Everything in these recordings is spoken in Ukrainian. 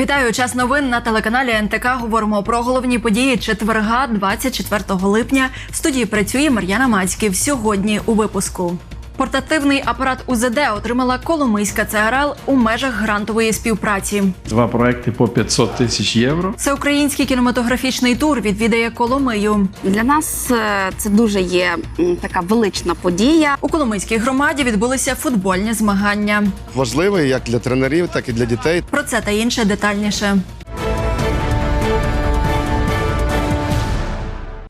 Вітаю час новин на телеканалі НТК. Говоримо про головні події четверга, 24 липня. В студії працює Мар'яна Мацьків. Сьогодні у випуску. Портативний апарат УЗД отримала Коломийська ЦРЛ у межах грантової співпраці. Два проекти по 500 тисяч євро. Всеукраїнський кінематографічний тур відвідає Коломию. Для нас е, це дуже є така велична подія. У Коломийській громаді відбулися футбольні змагання. важливий як для тренерів, так і для дітей. Про це та інше детальніше.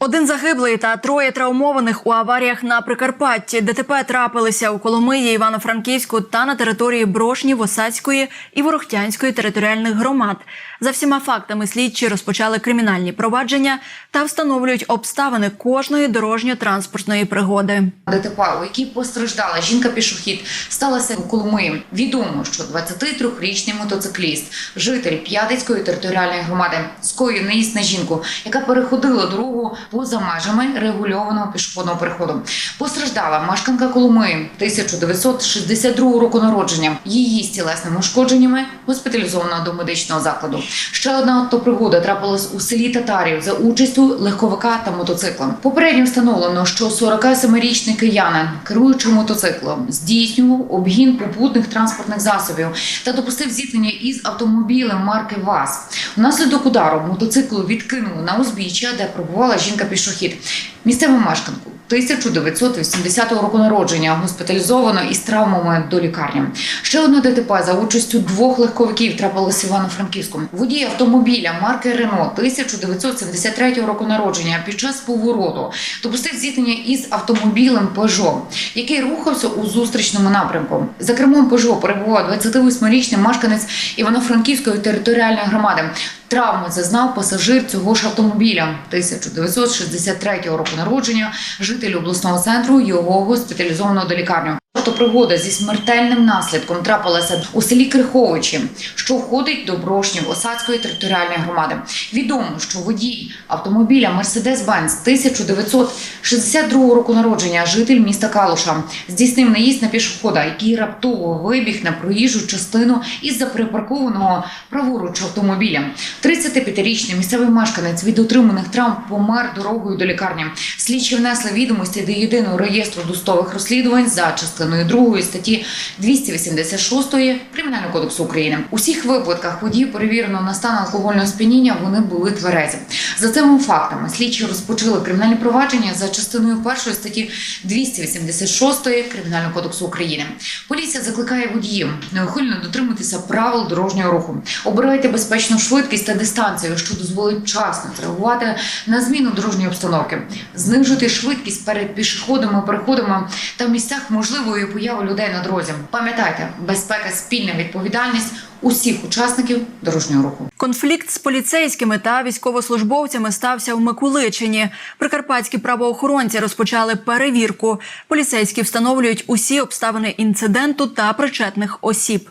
Один загиблий та троє травмованих у аваріях на Прикарпатті. ДТП трапилися у Коломиї, Івано-Франківську та на території Брошнів, Осадської і Ворохтянської територіальних громад. За всіма фактами слідчі розпочали кримінальні провадження та встановлюють обставини кожної дорожньо-транспортної пригоди. ДТП, у якій постраждала жінка-пішохід, сталося у Коломиї. Відомо, що 23-річний мотоцикліст, житель П'ятицької територіальної громади, скоїв наїзд на жінку, яка переходила дорогу поза межами регульованого пішохідного переходу. Постраждала мешканка Коломиї 1962 року народження. Її з тілесними ушкодженнями госпіталізовано до медичного закладу. Ще одна автопригода трапилась у селі Татарів за участю легковика та мотоцикла. Попередньо встановлено, що 47-річний киянин, керуючи мотоциклом, здійснював обгін попутних транспортних засобів та допустив зіткнення із автомобілем марки ВАЗ. Внаслідок удару мотоцикл відкинуло на узбіччя, де пробувала жінка-пішохід. Місцеву мешканку 1980 року народження госпіталізовано із травмами до лікарні. Ще одне ДТП за участю двох легковиків трапилося в Івано-Франківську. Водій автомобіля марки Рено 1973 року народження під час повороту допустив зіткнення із автомобілем Peugeot, який рухався у зустрічному напрямку. За кермом Peugeot перебував 28-річний мешканець Івано-Франківської територіальної громади. Травми зазнав пасажир цього ж автомобіля 1963 року народження, житель обласного центру. Його госпіталізовано до лікарні. Автопригода зі смертельним наслідком трапилася у селі Криховичі, що входить до Брошнів Осадської територіальної громади. Відомо, що водій автомобіля Mercedes-Benz 1962 року народження, житель міста Калуша, здійснив наїзд на пішохода, який раптово вибіг на проїжджу частину із-за припаркованого праворуч автомобіля. 35-річний місцевий мешканець від отриманих травм помер дорогою до лікарні. Слідчі внесли відомості до єдиного реєстру достових розслідувань за частиною 2 статті 286 Кримінального кодексу України. У всіх випадках водії перевірено на стан алкогольного сп'яніння. Вони були тверезі. За цими фактами слідчі розпочали кримінальне провадження за частиною 1 статті 286 Кримінального кодексу України. Поліція закликає водіїв неухильно дотримуватися правил дорожнього руху. Обирайте безпечну швидкість та дистанцію, що дозволить вчасно реагувати на зміну дорожньої обстановки, знижити швидкість перед пішохідними переходами та місцях можливої появи людей на дорозі. Пам'ятайте, безпека спільна відповідальність усіх учасників дорожнього руху. Конфлікт з поліцейськими та військовослужбовцями стався в Миколичині. Прикарпатські правоохоронці розпочали перевірку. Поліцейські встановлюють усі обставини інциденту та причетних осіб.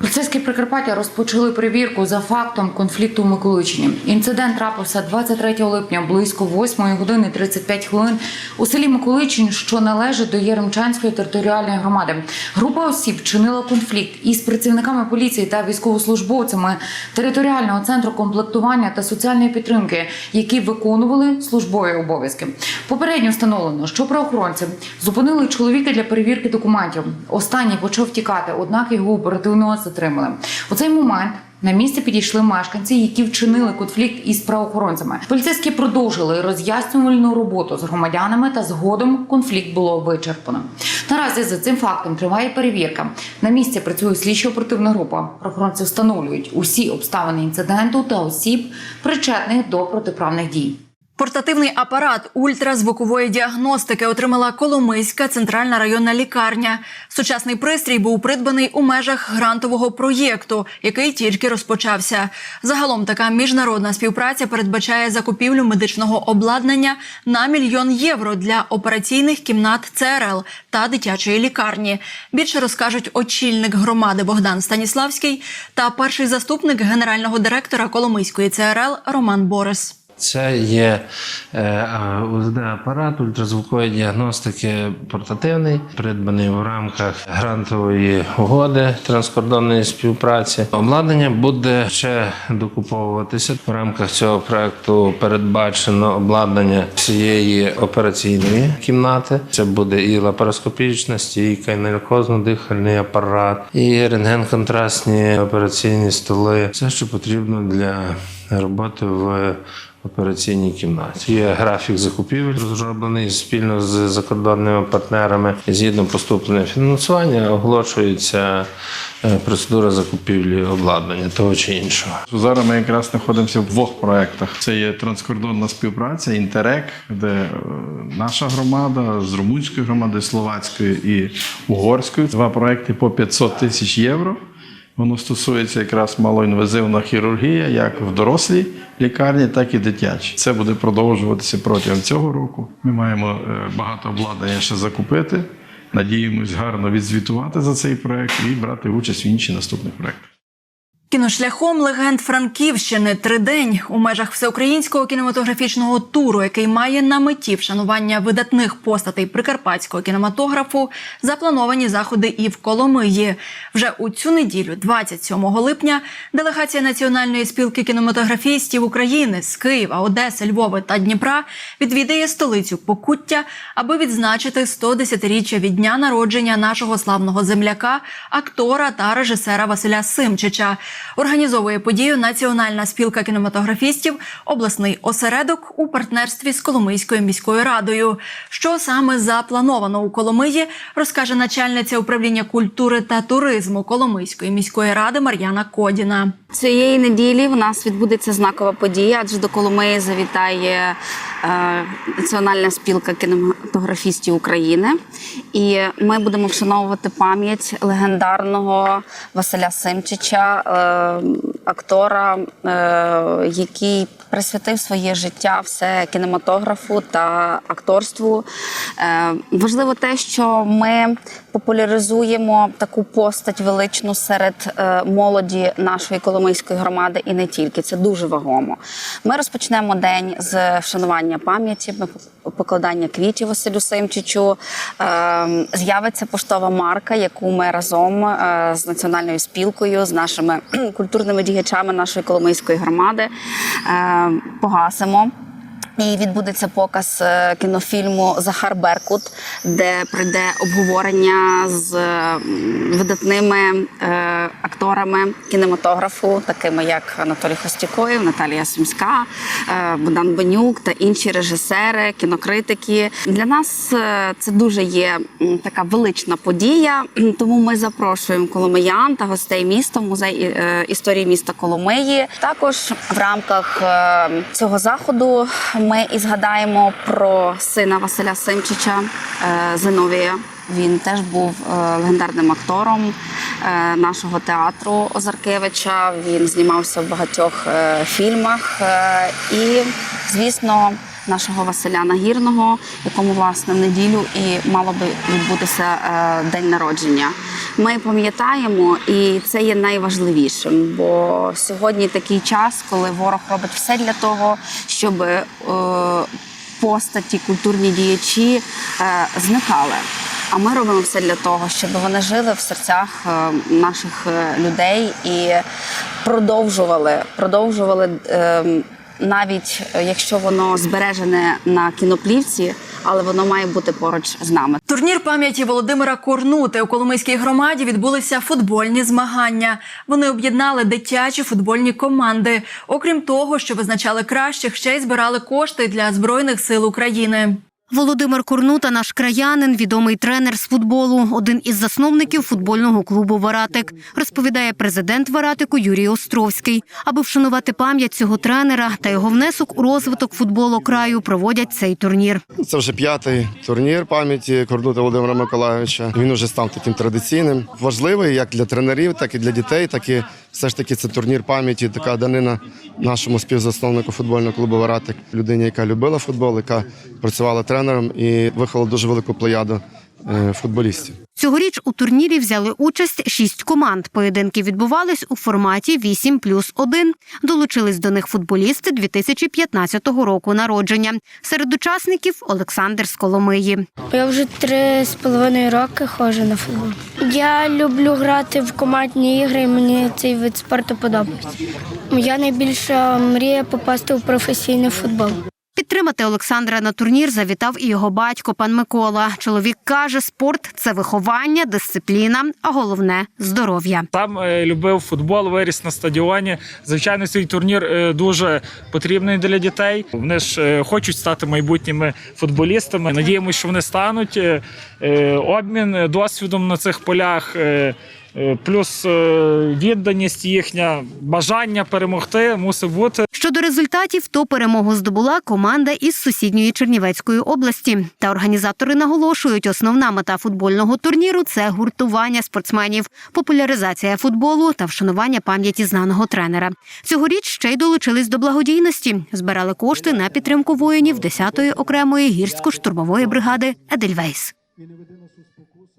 Поліцейські Прикарпаття розпочали перевірку за фактом конфлікту в Миколичині. Інцидент трапився 23 липня близько 8 години 35 хвилин у селі Миколичин, що належить до Єремчанської територіальної громади. Група осіб чинила конфлікт із працівниками поліції та військовослужбовцями територіального центру комплектування та соціальної підтримки, які виконували службові обов'язки. Попередньо встановлено, що правоохоронці зупинили чоловіка для перевірки документів. Останній почав тікати, однак його оперативно затримали. У цей момент на місце підійшли мешканці, які вчинили конфлікт із правоохоронцями. Поліцейські продовжили роз'яснювальну роботу з громадянами, та згодом конфлікт було вичерпано. Наразі за цим фактом триває перевірка. На місці працює слідчо-оперативна група. Правоохоронці встановлюють усі обставини інциденту та осіб, причетних до протиправних дій. Портативний апарат ультразвукової діагностики отримала Коломийська центральна районна лікарня. Сучасний пристрій був придбаний у межах грантового проєкту, який тільки розпочався. Загалом така міжнародна співпраця передбачає закупівлю медичного обладнання на мільйон євро для операційних кімнат ЦРЛ та дитячої лікарні. Більше розкажуть очільник громади Богдан Станіславський та перший заступник генерального директора Коломийської ЦРЛ Роман Борис. Це є УЗД-апарат ультразвукової діагностики портативний, придбаний в рамках грантової угоди транскордонної співпраці. Обладнання буде ще докуповуватися. В рамках цього проекту передбачено обладнання всієї операційної кімнати. Це буде і лапароскопічна стійка, і наркозно-дихальний апарат, і рентген-контрастні операційні столи. Все, що потрібно для роботи в операційній кімнаті. Є графік закупівель, розроблений спільно з закордонними партнерами. Згідно поступлення фінансування, оголошується е, процедура закупівлі обладнання того чи іншого. Зараз ми якраз знаходимося в двох проєктах. Це є транскордонна співпраця, Інтерек, де е, наша громада з румунською громадою, словацькою і угорською. Два проекти по 500 тисяч євро. Воно стосується якраз малоінвазивна хірургія, як в дорослій лікарні, так і дитячій. Це буде продовжуватися протягом цього року. Ми маємо е, багато обладнання ще закупити. Надіємось гарно відзвітувати за цей проект і брати участь в інші наступних проектах. Кіношляхом легенд Франківщини тридень у межах всеукраїнського кінематографічного туру, який має на меті вшанування видатних постатей прикарпатського кінематографу, заплановані заходи і в Коломиї. Вже у цю неділю, 27 липня, делегація Національної спілки кінематографістів України з Києва, Одеси, Львова та Дніпра відвідає столицю Покуття, аби відзначити 110-річчя від дня народження нашого славного земляка, актора та режисера Василя Симчича. Організовує подію Національна спілка кінематографістів, обласний осередок у партнерстві з Коломийською міською радою. Що саме заплановано у Коломиї, розкаже начальниця управління культури та туризму Коломийської міської ради Мар'яна Кодіна. Цієї неділі в нас відбудеться знакова подія, адже до Коломиї завітає е, Національна спілка кінематографістів України. І ми будемо вшановувати пам'ять легендарного Василя Симчича, е, актора, е, який присвятив своє життя все кінематографу та акторству. Е, важливо те, що ми популяризуємо таку постать величну серед е, молоді нашої коломийської громади і не тільки. Це дуже вагомо. Ми розпочнемо день з вшанування пам'яті, покладання квітів Василю Симчичу. Е, З'явиться поштова марка, яку ми разом е, з національною спілкою, з нашими культурними діячами нашої коломийської громади е, погасимо. І відбудеться показ е, кінофільму Захар Беркут, де прийде обговорення з видатними е, акторами кінематографу, такими як Анатолій Хостякоєв, Наталія Сумська, е, Богдан Бенюк та інші режисери, кінокритики. Для нас е, це дуже є така велична подія. Тому ми запрошуємо коломиян та гостей міста музей е, історії міста Коломиї. Також в рамках е, цього заходу ми і згадаємо про сина Василя Симчича е, Зиновія. Він теж був е, легендарним актором е, нашого театру Озаркевича. Він знімався в багатьох фільмах. І, звісно, нашого Василя Нагірного, якому власне в неділю і мало би відбутися е, день народження. Ми пам'ятаємо, і це є найважливішим, бо сьогодні такий час, коли ворог робить все для того, щоб е, постаті, культурні діячі е, зникали. А ми робимо все для того, щоб вони жили в серцях наших людей і продовжували, продовжували е, навіть е, якщо воно збережене на кіноплівці, але воно має бути поруч з нами. Турнір пам'яті Володимира Корнути у Коломийській громаді відбулися футбольні змагання. Вони об'єднали дитячі футбольні команди. Окрім того, що визначали кращих, ще й збирали кошти для збройних сил України. Володимир Корнута, наш краянин, відомий тренер з футболу, один із засновників футбольного клубу Варатик, розповідає президент Варатику Юрій Островський. Аби вшанувати пам'ять цього тренера та його внесок у розвиток футболу краю, проводять цей турнір. Це вже п'ятий турнір пам'яті Корнута Володимира Миколайовича. Він вже став таким традиційним. Важливий як для тренерів, так і для дітей. Так і все ж таки це турнір пам'яті, така данина нашому співзасновнику футбольного клубу Варатик, людині, яка любила футбол, яка працювала тренером і виховала дуже велику плеяду е, футболістів. Цьогоріч у турнірі взяли участь шість команд. Поєдинки відбувались у форматі 8 плюс 1. Долучились до них футболісти 2015 року народження. Серед учасників Олександр з Коломиї. Я вже три з половиною роки ходжу на футбол. Я люблю грати в командні ігри, і мені цей вид спорту подобається. Моя найбільша мрія попасти у професійний футбол. Підтримати Олександра на турнір завітав і його батько, пан Микола. Чоловік каже, спорт це виховання, дисципліна, а головне здоров'я. Там е, любив футбол, виріс на стадіоні. Звичайно, цей турнір е, дуже потрібний для дітей. Вони ж е, хочуть стати майбутніми футболістами. Надіємося, що вони стануть. Обмін досвідом на цих полях. Е, Плюс е, відданість їхня, бажання перемогти мусить бути. Щодо результатів, то перемогу здобула команда із сусідньої Чернівецької області. Та організатори наголошують, основна мета футбольного турніру це гуртування спортсменів, популяризація футболу та вшанування пам'яті знаного тренера. Цьогоріч ще й долучились до благодійності, збирали кошти на підтримку воїнів 10-ї окремої гірсько-штурмової бригади Едельвейс.